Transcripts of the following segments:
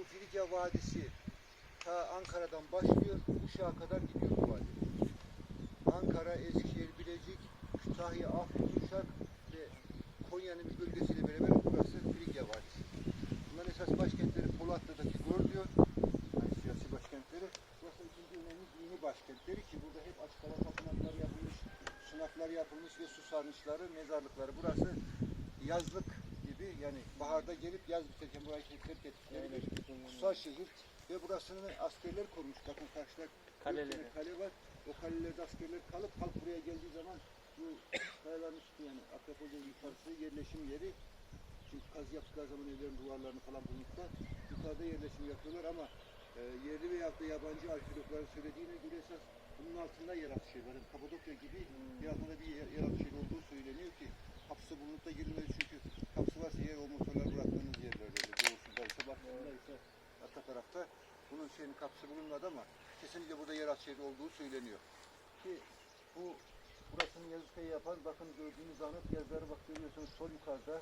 bu Frikya Vadisi ta Ankara'dan başlıyor, Uşak'a kadar gidiyor bu vadi. Ankara, Eskişehir, Bilecik, Kütahya, Afyon, Uşak ve Konya'nın bir bölgesiyle beraber burası Frikya Vadisi. Bunların esas başkentleri Polatlı'daki Gör diyor. Hani siyasi başkentleri. Burası ikinci önemli dini başkentleri ki burada hep açık hava tapınakları yapılmış, sunaklar yapılmış ve su sarnıçları, mezarlıkları. Burası yazlık gibi yani baharda gelip yaz biterken burayı terk ettikleri bir kutsal şehir ve burasını askerler korumuş. Bakın karşıda Kaleleri. kale var. O kalelerde askerler kalıp halk buraya geldiği zaman bu kayaların üstü yani Akropol'ün yukarısı yerleşim yeri. Çünkü kaz yaptıkları zaman evlerin duvarlarını falan bulmuşlar. Yukarıda yerleşim yapıyorlar ama e, yerli veya da yabancı arkeologların söylediğine göre esas bunun altında yeraltı şehir var. Yani Kapadokya gibi bir altında bir yer, yeraltı şehir olduğu söyleniyor ki kapısı bulunup da girilmedi çünkü kapısı varsa yer o motorlar bıraktığınız yerler böyle doğusunda ise baktığında ise arka tarafta bunun şeyin kapısı bulunmadı ama kesinlikle burada yeraltı şehri olduğu söyleniyor. Ki bu burasını yazıkayı yapan bakın gördüğünüz anıt yazıları bak görüyorsunuz sol yukarıda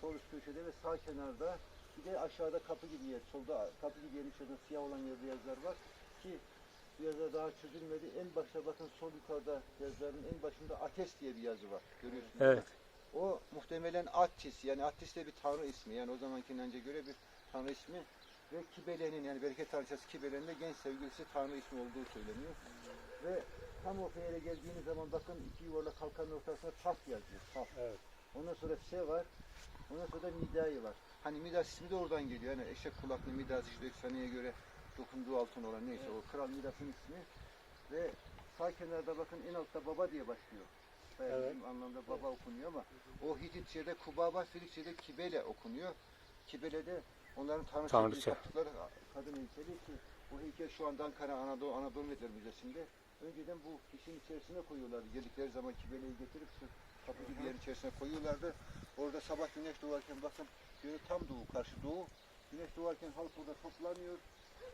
sol üst köşede ve sağ kenarda. Bir de aşağıda kapı gibi yer solda kapı gibi yerin içerisinde siyah olan yerde yazılar var. Ki bu yazılar daha çözülmedi. En başta bakın sol yukarıda yazıların en başında Ates diye bir yazı var. Görüyorsunuz. Evet. O muhtemelen Attis yani Attis de bir tanrı ismi yani o zamanki inanca göre bir tanrı ismi ve Kibele'nin yani bereket tanrıçası Kibele'nin de genç sevgilisi tanrı ismi olduğu söyleniyor. Ve tam o yere geldiğiniz zaman bakın iki yuvarlak halkanın ortasında taht yazıyor. Taht. Evet. Ondan sonra F var. Ondan sonra da Midai var. Hani Midas ismi de oradan geliyor. Yani eşek kulaklı Midas işte efsaneye göre dokunduğu altın olan neyse o kral Midas'ın ismi. Ve sağ kenarda bakın en altta baba diye başlıyor. Bayağı Evet. bizim anlamda baba okunuyor ama o Hititçe'de Kubaba, Filikçe'de Kibele okunuyor. Kibele de onların tanrıça, Tanrıça. yaptıkları kadın heykeli ki bu heykel şu anda Ankara Anadolu, Anadolu Medya Müzesi'nde. Önceden bu işin içerisine koyuyorlardı. Geldikleri zaman Kibele'yi getirip şu kapı gibi yerin içerisine koyuyorlardı. Orada sabah güneş doğarken bakın yönü tam doğu, karşı doğu. Güneş doğarken halk burada toplanıyor.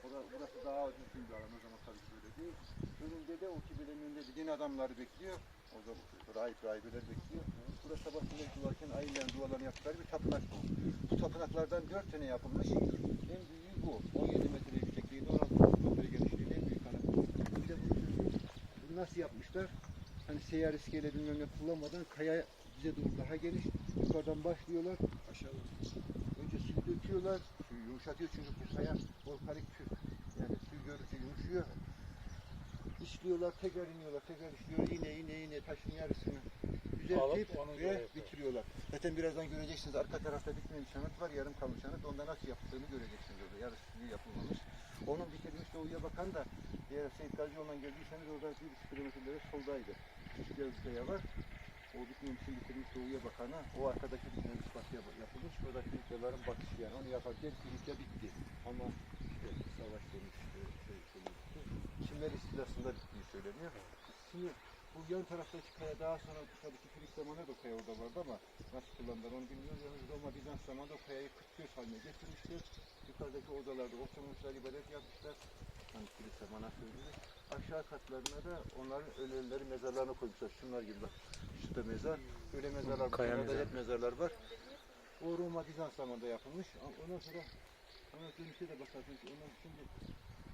Orada, burası daha düzgün bir alan o zaman tabii ki böyle değil. Önünde de o kibelenin önünde de din adamları bekliyor. Orada rahip rahibeler bekliyor. Burada sabah güneş doğarken ayınlayan dualarını yaptıkları bir tapınak bu. Bu tapınaklardan dört tane yapılmış. En büyüğü bu. 17 metre yüksekliğinde 16 metre genişliğinde en büyük ana. Bir de bunu nasıl yapmışlar? Hani seyyar iskele bilmem ne kullanmadan kaya bize doğru daha geniş. Yukarıdan başlıyorlar. Aşağıdan. Önce suyu döküyorlar. Suyu yumuşatıyor çünkü bu kaya volkanik tür. Yani suyu gördükçe yumuşuyor. İşliyorlar, tekrar iniyorlar, tekrar işliyorlar. İne ine ine taşın yarısını düzeltip ve bitiriyorlar. Zaten birazdan göreceksiniz arka tarafta bitmemiş anıt var, yarım kalmış anıt. Onda nasıl yaptığını göreceksiniz orada. Yarısı suyu yapılmamış. Onun bitirmiş doğuya bakan da eğer Seyit Gazi yolundan geldiyseniz orada bir buçuk kilometreleri soldaydı. Küçük Yazıkaya var. O bitmemişin bitirmiş doğuya bakana, o arkadaki bitmemiş batıya yapılmış. Orada Filikyaların batışı yani. Onu yaparken Filikya bitti. Ama işte savaş demiş, işte, şey, bitti. Çinler istilasında bittiği söyleniyor. Şimdi bu yan taraftaki kaya daha sonra tabii ki Filik zamanında da kaya orada vardı ama nasıl kullandılar onu bilmiyoruz. Yalnız Roma Bizans zamanında o kayayı kıtköz haline getirmişler. Yukarıdaki odalarda oturmuşlar, ibadet yapmışlar. Hani kilise, manastır gibi. Aşağı katlarına da onların ölüleri mezarlarını koymuşlar. Şunlar gibi bak. Şurada mezar. Öyle mezarlar, Kaya burada mezarı. hep mezarlar var. O Roma Bizans zamanında yapılmış. Ondan sonra ona dönüşe de bakarsınız. Ondan şimdi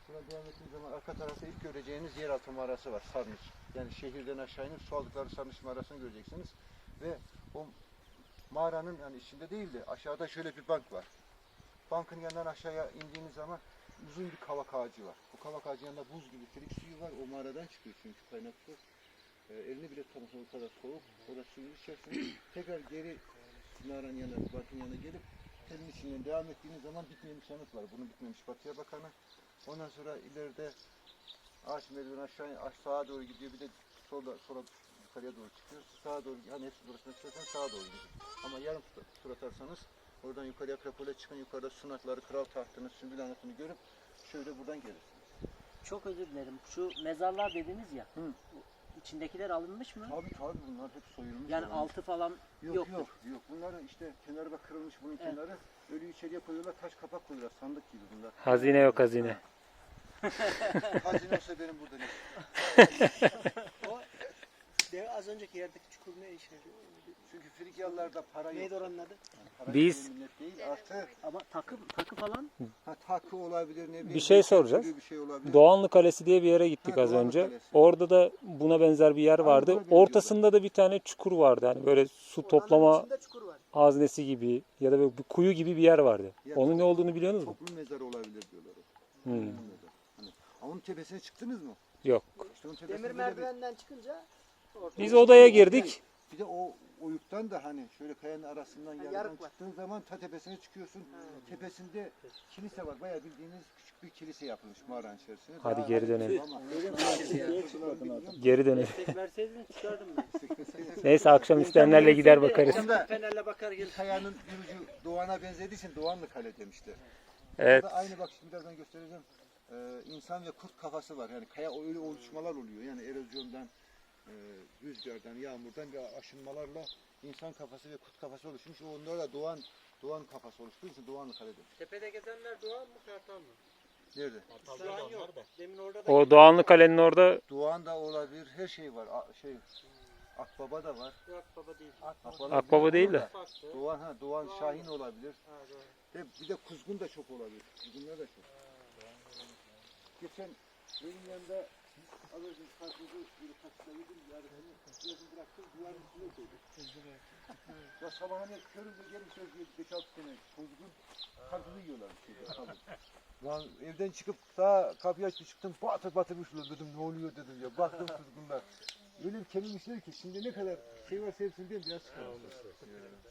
Buna devam ettiğiniz zaman arka tarafta ilk göreceğiniz yeraltı mağarası var. Sarnıç. Yani şehirden aşağı inip su aldıkları Sarnıç mağarasını göreceksiniz. Ve o mağaranın yani içinde değil de aşağıda şöyle bir bank var. Bankın yanından aşağıya indiğiniz zaman uzun bir kavak ağacı var. Bu kavak ağacı yanında buz gibi filik suyu var. O mağaradan çıkıyor çünkü kaynak su. Ee, elini bile tutmasın o kadar soğuk. Orada suyu içersiniz. Tekrar geri mağaranın yanına, bankın yanına gelip telin içinden devam ettiğiniz zaman bitmemiş yanıt var. Bunu bitmemiş batıya bakanı. Ondan sonra ileride ağaç merdiven aşağı aş- sağa doğru gidiyor. Bir de solda sola yukarıya doğru çıkıyor. Sağa doğru hani hepsi burasına çıkarsan sağa doğru gidiyor. Ama yarım tur atarsanız oradan yukarıya Akropol'e çıkın. Yukarıda sunakları, kral tahtını, sümbül anıtını görüp şöyle buradan gelirsiniz. Çok özür dilerim. Şu mezarlar dediniz ya. Hı. içindekiler alınmış mı? Tabii tabii bunlar hep soyulmuş. Yani olan. altı falan Yok yoktur. yok yok. Bunlar işte kenarı bak kırılmış bunun Evet. kenarı. Ölüyü içeriye koyuyorlar, taş kapak koyuyorlar. Sandık gibi bunlar. Hazine yok hazine. Hazine olsa benim burada ne? O de az önceki yerdeki çukur ne işe yarıyor? Çünkü Frikyalılarda para yok. Neydi oranın adı? Para Biz- yok, millet değil. Artı Ama takı takı falan ha, takı olabilir ne bileyim. Bir şey soracağız. türlü Bir şey olabilir. Doğanlı Kalesi diye bir yere gittik Ha, az Doğanlı önce. Kalesi. Orada da buna benzer bir yer vardı. buna Ortasında da bir tane çukur vardı. Hani böyle su toplama Oranın içinde çukur var. haznesi gibi ya da böyle bir kuyu gibi bir yer vardı. Ya, Onun ne olduğunu biliyor musunuz? Toplu mezar olabilir diyorlar. Hmm. Hani, onun tepesine çıktınız mı? Yok. İşte onun Demir böyle bir- merdivenden çıkınca Biz odaya girdik. Bir de o oyuktan da hani şöyle kayanın arasından Ha, yarıdan yarık var. çıktığın zaman ta tepesine çıkıyorsun. Tepesinde kilise var. Bayağı bildiğiniz küçük bir kilise yapılmış mağaranın içerisine. Hadi Daha geri hani dönelim. ama- Geri dönelim. destek verseydin çıkardım ben. Neyse akşam isteyenlerle gider bakarız. Aslında Fenerle bakar gelir. kayanın bir ucu Doğan'a benzediği için Doğanlı Kale demişler. Evet. Burada aynı bak şimdi birazdan göstereceğim. Ee, insan ve kurt kafası var. Yani kaya öyle oluşmalar oluyor. Yani erozyondan, e, rüzgardan, yağmurdan ve aşınmalarla insan kafası ve kurt kafası oluşmuş. Onlar da Doğan Doğan kafası oluştuğu için Doğanlı Kale demiş. Tepede gezenler Doğan mı Kartal mı? Nerede? Şu an yok. Demin orada da O Doğanlı Kale'nin orada Doğan da olabilir. Her şey var. A- şey Akbaba da var. yok baba değil. Akbaba, Akbaba değil de. Farklı. Doğan ha Doğan Şahin olabilir. Ha, doğru. Ve bir de kuzgun da çok olabilir. Kuzgunlar da çok. Geçen benim yanında az önce karpuzu bir taşla yedim yarısını yazın bıraktım duvarın üstüne koydum. ya sabah hani köründe gelmişler bir 5-6 sene kuzgun karpuzu yiyorlar şeyde kalın. Lan evden çıkıp daha kapıyı açtı çıktım batır batırmışlar dedim ne oluyor dedim ya baktım kuzgunlar. Öyle bir kemirmişler ki şimdi ne kadar şey varsa hepsinden biraz çıkarmışlar.